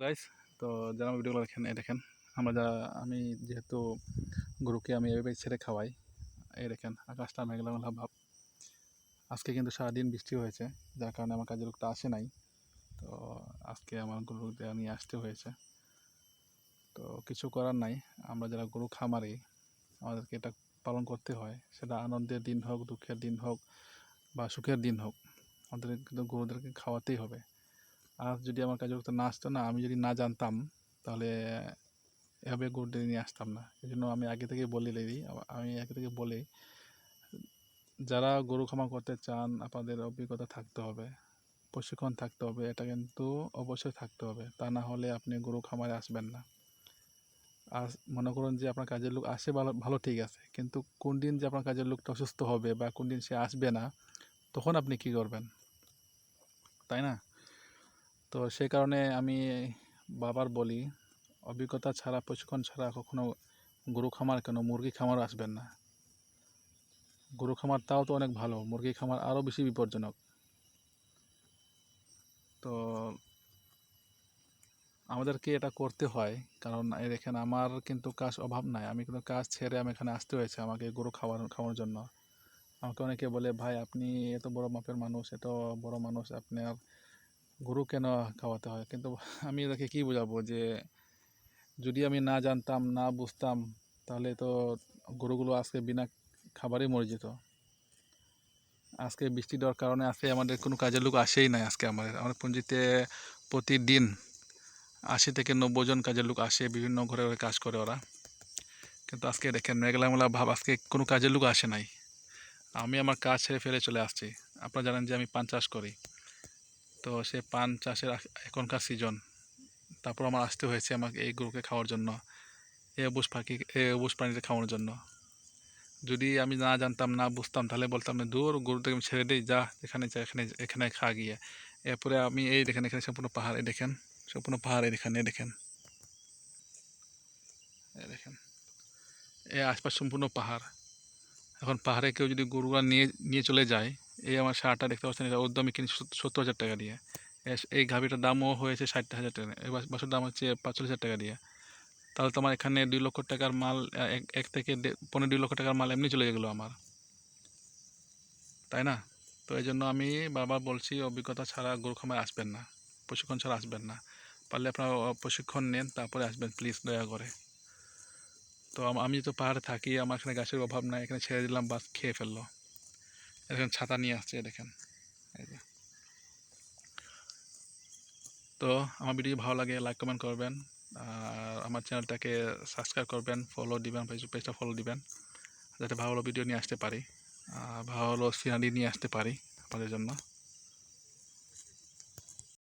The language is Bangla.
গাইস তো যারা ভিডিওগুলো দেখেন দেখেন, আমরা যারা, আমি যেহেতু গরুকে আমি এভাবে ছেড়ে খাওয়াই, এই দেখেন, আকাশটা মেঘলা মেঘলা ভাব। আজকে কিন্তু সারাদিন বৃষ্টি হয়েছে, যার কারণে আমার কাজের লোকটা আসে নাই। তো আজকে আমার গরুদের নিয়ে আসতে হয়েছে। তো কিছু করার নাই, আমরা যারা গরু খামারি, আমাদেরকে এটা পালন করতে হয়। সেটা আনন্দের দিন হোক, দুঃখের দিন হোক, বা সুখের দিন হোক, আমাদের কিন্তু গরুদেরকে খাওয়াতেই হবে। আর যদি আমার লোকটা না আসতো না, আমি যদি না জানতাম, তাহলে এভাবে গরুদের নিয়ে আসতাম না। এই জন্য আমি আগে থেকে বলে দিই আমি আগে থেকে বলি যারা গরু ক্ষমা করতে চান, আপনাদের অভিজ্ঞতা থাকতে হবে, প্রশিক্ষণ থাকতে হবে, এটা কিন্তু অবশ্যই থাকতে হবে। তা না হলে আপনি গরু খামারে আসবেন না। আর মনে করুন যে আপনার কাজের লোক আসে ভালো ভালো ঠিক আছে, কিন্তু কোন দিন যে আপনার কাজের লোকটা অসুস্থ হবে বা কোন দিন সে আসবে না, তখন আপনি কি করবেন? তাই না? তো সেই কারণে আমি বাবার বলি, অভিজ্ঞতা ছাড়া, প্রশিক্ষণ ছাড়া কখনো গরু খামার কেন? মুরগি খামার আসবেন না। গরু খামার তাও তো অনেক ভালো, মুরগি খামার আরও বেশি বিপজ্জনক। তো আমাদেরকে এটা করতে হয়, কারণ এই দেখেন আমার কিন্তু কাজ অভাব নাই, আমি কিন্তু কাজ ছেড়ে আমি এখানে আসতে হয়েছে আমাকে গরু খাওয়ার, খাওয়ানোর জন্য। আমাকে অনেকে বলে, ভাই, আপনি এত বড় মাপের মানুষ, এত বড় মানুষ, আপনার গরু কেন খাওয়াতে হয়? কিন্তু আমি এদেরকে কী বোঝাবো যে, যদি আমি না জানতাম, না বুঝতাম, তাহলে তো গরুগুলো আজকে বিনা খাবারই মরে যেত। আজকে বৃষ্টি দেওয়ার কারণে আজকে আমাদের কোনো কাজের লোক আসেই নাই আজকে আমাদের। আমাদের পুঞ্জিতে প্রতিদিন আশি থেকে নব্বই জন কাজের লোক আসে, বিভিন্ন ঘরে ঘরে কাজ করে ওরা। কিন্তু আজকে দেখেন মেঘলা মেলা ভাব, আজকে কোনো কাজের লোক আসে নাই। আমি আমার কাজ ছেড়ে ফেলে চলে আসছি। আপনারা জানেন যে আমি পান চাষ করি। তো সে পান চাষের এখনকার সিজন তারপর আমার আসতে হয়েছে আমাকে এই গরুকে খাওয়ার জন্য, এ অবুজ পাখি, এ অবুজ প্রাণীদের খাওয়ানোর জন্য। যদি আমি না জানতাম, না বুঝতাম, তাহলে বলতাম না দূর, গরুটাকে আমি ছেড়ে দিই, যা, এখানে যা, এখানে এখানে খা গিয়ে। এরপরে আমি, এই দেখেন, এখানে সম্পূর্ণ পাহাড়ে দেখেন, সম্পূর্ণ পাহাড়, এই দেখেন দেখেন। এ আশপাশ সম্পূর্ণ পাহাড়। এখন পাহাড়ে কেউ যদি গরুরা নিয়ে নিয়ে চলে যায় এই আমার সারটা দেখতে পাচ্ছেন, এটা দামে কিনি সত্তর হাজার টাকা দিয়ে। এই গাভিটার দামও হয়েছে ষাট হাজার টাকা এই বাসের দাম হচ্ছে পাঁচচল্লিশ হাজার টাকা দিয়ে। তাহলে তোমার এখানে দুই লক্ষ টাকার মাল এক থেকে পনেরো দুই লক্ষ টাকার মাল এমনি চলে গেলো আমার। তাই না? তো এই জন্য আমি বাবা বলছি, অভিজ্ঞতা ছাড়া গরু খামায় আসবেন না। প্রশিক্ষণ ছাড়া আসবেন না। পারলে আপনারা প্রশিক্ষণ নেন, তারপরে আসবেন, প্লিজ দয়া করে। তো আমি তো পাহাড়ে থাকি, আমার এখানে গাছের অভাব নাই, এখানে ছেড়ে দিলাম, বাস খেয়ে ফেলল। এখানে ছাতা নিয়ে আসছে দেখেন। এই যে। তো আমার ভিডিও ভালো লাগে লাইক কমেন্ট করবেন। আর আমার চ্যানেলটাকে সাবস্ক্রাইব করবেন ফলো দিবেন ফেসবুক পেজটা ফলো দিবেন, যাতে ভালো ভালো ভিডিও নিয়ে আসতে পারি ভালো ভালো সিনারি নিয়ে আসতে পারি আপনাদের জন্য।